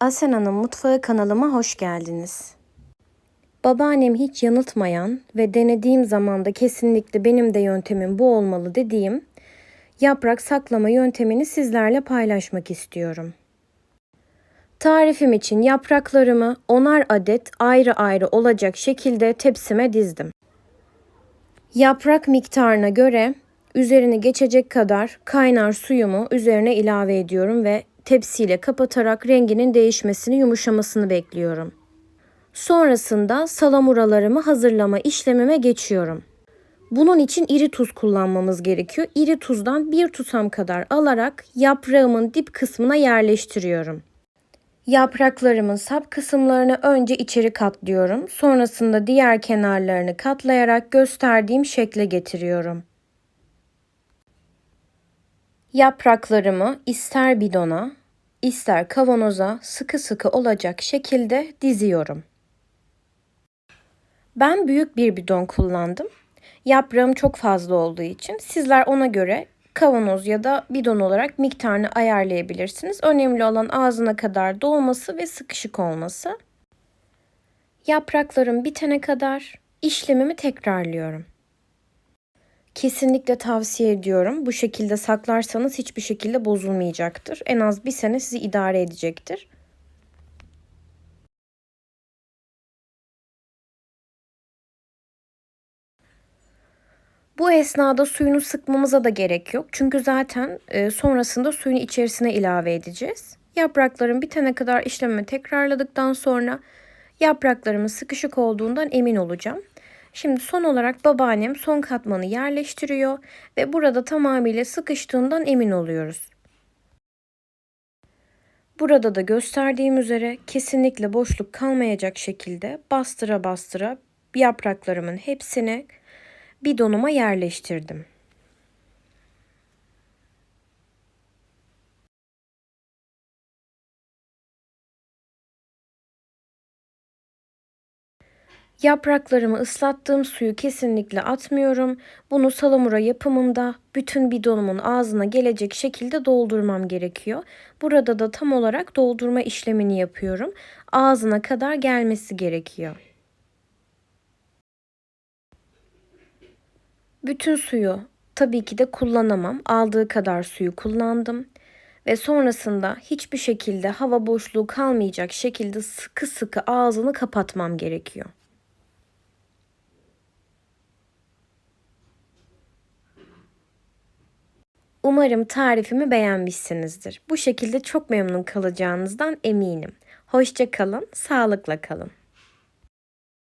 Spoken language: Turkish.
Asena'nın Mutfağı kanalıma hoş geldiniz. Babaannem hiç yanıltmayan ve denediğim zaman da kesinlikle benim de yöntemim bu olmalı dediğim yaprak saklama yöntemini sizlerle paylaşmak istiyorum. Tarifim için yapraklarımı onar adet ayrı ayrı olacak şekilde tepsime dizdim. Yaprak miktarına göre üzerini geçecek kadar kaynar suyumu üzerine ilave ediyorum ve tepsiyle kapatarak renginin değişmesini, yumuşamasını bekliyorum. Sonrasında salamuralarımı hazırlama işlemime geçiyorum. Bunun için iri tuz kullanmamız gerekiyor. İri tuzdan bir tutam kadar alarak yaprağımın dip kısmına yerleştiriyorum. Yapraklarımın sap kısımlarını önce içeri katlıyorum. Sonrasında diğer kenarlarını katlayarak gösterdiğim şekle getiriyorum. Yapraklarımı ister bidona, ister kavanoza sıkı sıkı olacak şekilde diziyorum. Ben büyük bir bidon kullandım. Yaprağım çok fazla olduğu için sizler ona göre kavanoz ya da bidon olarak miktarını ayarlayabilirsiniz. Önemli olan ağzına kadar dolması ve sıkışık olması. Yapraklarım bitene kadar işlemimi tekrarlıyorum. Kesinlikle tavsiye ediyorum. Bu şekilde saklarsanız hiçbir şekilde bozulmayacaktır. En az bir sene sizi idare edecektir. Bu esnada suyunu sıkmamıza da gerek yok. Çünkü zaten e, sonrasında suyun içerisine ilave edeceğiz. Yaprakların bitene kadar işlemimi tekrarladıktan sonra yapraklarımın sıkışık olduğundan emin olacağım. Şimdi son olarak babaannem son katmanı yerleştiriyor ve burada tamamıyla sıkıştığından emin oluyoruz. Burada da gösterdiğim üzere kesinlikle boşluk kalmayacak şekilde bastıra bastıra yapraklarımın hepsini bidonuma yerleştirdim. Yapraklarımı ıslattığım suyu kesinlikle atmıyorum. Bunu salamura yapımında bütün bidonumun ağzına gelecek şekilde doldurmam gerekiyor. Burada da tam olarak doldurma işlemini yapıyorum. Ağzına kadar gelmesi gerekiyor. Bütün suyu tabii ki de kullanamam. Aldığı kadar suyu kullandım ve sonrasında hiçbir şekilde hava boşluğu kalmayacak şekilde sıkı sıkı ağzını kapatmam gerekiyor. Umarım tarifimi beğenmişsinizdir. Bu şekilde çok memnun kalacağınızdan eminim. Hoşça kalın, sağlıkla kalın.